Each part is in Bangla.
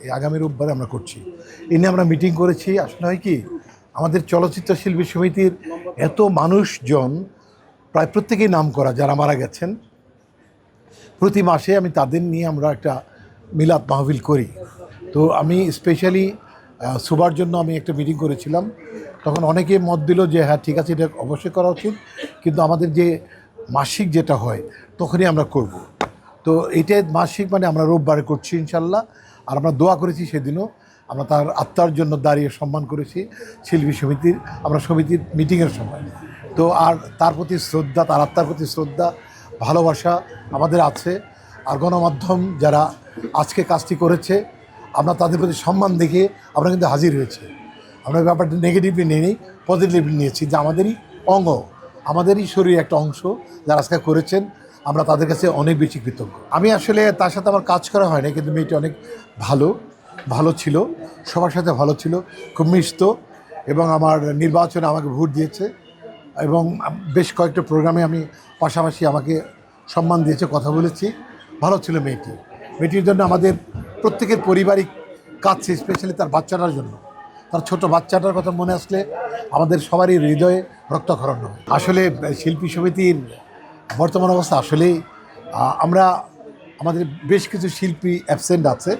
আগামী রোববার আমরা করছি। এ নিয়ে আমরা মিটিং করেছি। আসলে হয় কি, আমাদের চলচ্চিত্র শিল্পী সমিতির এত মানুষজন, প্রায় প্রত্যেকেই নাম করা যারা মারা গেছেন। প্রতি মাসে আমি তাদের নিয়ে আমরা একটা মিলাদ মাহফিল করি। তো আমি স্পেশালি সুবার জন্য আমি একটা মিটিং করেছিলাম। তখন অনেকে মত দিল যে হ্যাঁ ঠিক আছে, এটা অবশ্যই করা উচিত। কিন্তু আমাদের যে মাসিক যেটা হয়, তখনই আমরা করব। তো এটা মাসিক মানে আমরা রোববারে করছি ইনশাল্লাহ। আর আমরা দোয়া করেছি সেদিনও। আমরা তার আত্মার জন্য দাঁড়িয়ে সম্মান করেছি শিল্পী সমিতির, আমরা সমিতির মিটিংয়ের সময়। তো আর তার প্রতি শ্রদ্ধা, তার আত্মার প্রতি শ্রদ্ধা, ভালোবাসা আমাদের আছে। আর গণমাধ্যম যারা আজকে কাজটি করেছে, আমরা তাদের প্রতি সম্মান দেখে আমরা কিন্তু হাজির হয়েছি। আমরা ব্যাপারটা নেগেটিভলি নিয়ে পজিটিভলি নিয়েছি যে আমাদেরই অঙ্গ, আমাদেরই শরীর একটা অংশ যারা আজকে করেছেন আমরা তাদের কাছে অনেক বেশি কৃতজ্ঞ। আমি আসলে তার সাথে আমার কাজ করা হয় না কিন্তু মেয়েটি অনেক ভালো ভালো ছিল, সবার সাথে ভালো ছিল, খুব মিশত এবং আমার নির্বাচনে আমাকে ভোট দিয়েছে এবং বেশ কয়েকটা প্রোগ্রামে আমি পাশাপাশি আমাকে সম্মান দিয়েছে, কথা বলেছি। ভালো ছিল মেয়েটি। মেয়েটির জন্য আমাদের প্রত্যেকের পারিবারিক কাছে স্পেশালি তার বাচ্চাটার জন্য। তার ছোট বাচ্চাটার কথা মনে আসলে আমাদের সবারই হৃদয়ে রক্তক্ষরণ হয়। আসলে শিল্পী সমিতির বর্তমান অবস্থা আসলেই আমরা আমাদের বেশ কিছু শিল্পী অ্যাবসেন্ট আছে।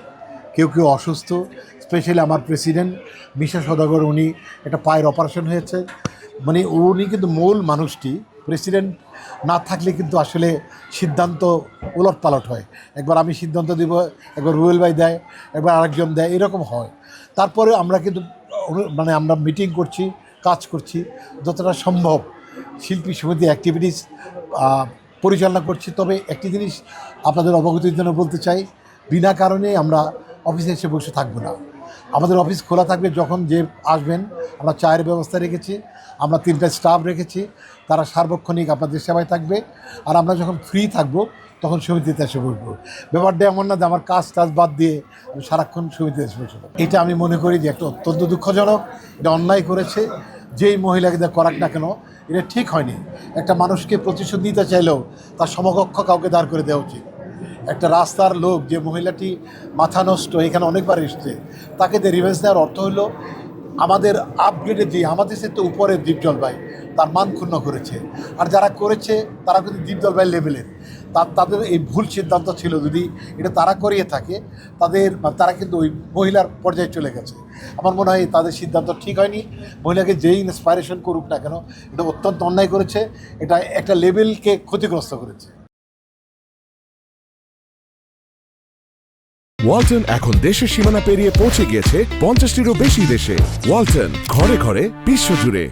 কেউ কেউ অসুস্থ স্পেশালি আমার প্রেসিডেন্ট মিশা সদাগর, উনি একটা পায়ের অপারেশন হয়েছে। মানে উনি কিন্তু মূল মানুষটি প্রেসিডেন্ট না থাকলে কিন্তু আসলে সিদ্ধান্ত ওলট পালট হয়। একবার আমি সিদ্ধান্ত দিব, একবার রুয়েল ভাই দেয়, একবার আরেকজন দেয়, এরকম হয়। তারপরে আমরা কিন্তু মানে আমরা মিটিং করছি, কাজ করছি, যতটা সম্ভব। শিল্পী সমিতি অ্যাক্টিভিটিস পরিচালনা করছি। তবে একটি জিনিস আপনাদের অবগতির জন্য বলতে চাই, বিনা কারণে আমরা অফিসে এসে বসে থাকব না। আমাদের অফিস খোলা থাকবে যখন যে আসবেন, আমরা চায়ের ব্যবস্থা রেখেছি, আমরা তিনটা স্টাফ রেখেছি, তারা সার্বক্ষণিক আপনাদের সেবায় থাকবে, আর আমরা যখন ফ্রি থাকব, তখন সমিতিতে এসে বসবো। ব্যাপারটা এমন না যে আমার কাজ টাজ বাদ দিয়ে আমি সারাক্ষণ সমিতিতে এসে বসবো এটা আমি মনে করি যে একটা অত্যন্ত দুঃখজনক, এটা অন্যায় করেছে যেই মহিলাকে যা করাক না কেন, এটা ঠিক হয়নি। একটা মানুষকে প্রতিশোধ নিতে চাইলেও তার সমকক্ষ কাউকে দাঁড় করে দেওয়া উচিত। একটা রাস্তার লোক, যে মহিলাটি মাথা নষ্ট, এখানে অনেকবার এসছে, তাকে যে রিভেন্স দেওয়ার অর্থ হলো, আমাদের আপগ্রেডে যে, আমাদের সে তো উপরের দ্বীপ জলবাই তার মান ক্ষুণ্ণ করেছে। আর যারা করেছে, তারা কিন্তু দ্বীপ জলবাই লেভেলের তাদের এই ভুল সিদ্ধান্ত ছিল যদি এটা তারা করিয়ে থাকে, তাদের তারা কিন্তু ওই মহিলার পর্যায়ে চলে গেছে। আমার মনে হয় তাদের সিদ্ধান্ত ঠিক হয়নি। মহিলাকে যেই ইন্সপাইরেশন করুক না কেন, এটা অত্যন্ত অন্যায় করেছে। এটা একটা লেভেলকে ক্ষতিগ্রস্ত করেছে। ওয়ালটন এখন দেশের সীমানা পেরিয়ে পৌঁছে গিয়েছে পঞ্চাশটিরও বেশি দেশে। ওয়ালটন ঘরে ঘরে বিশ্বজুড়ে।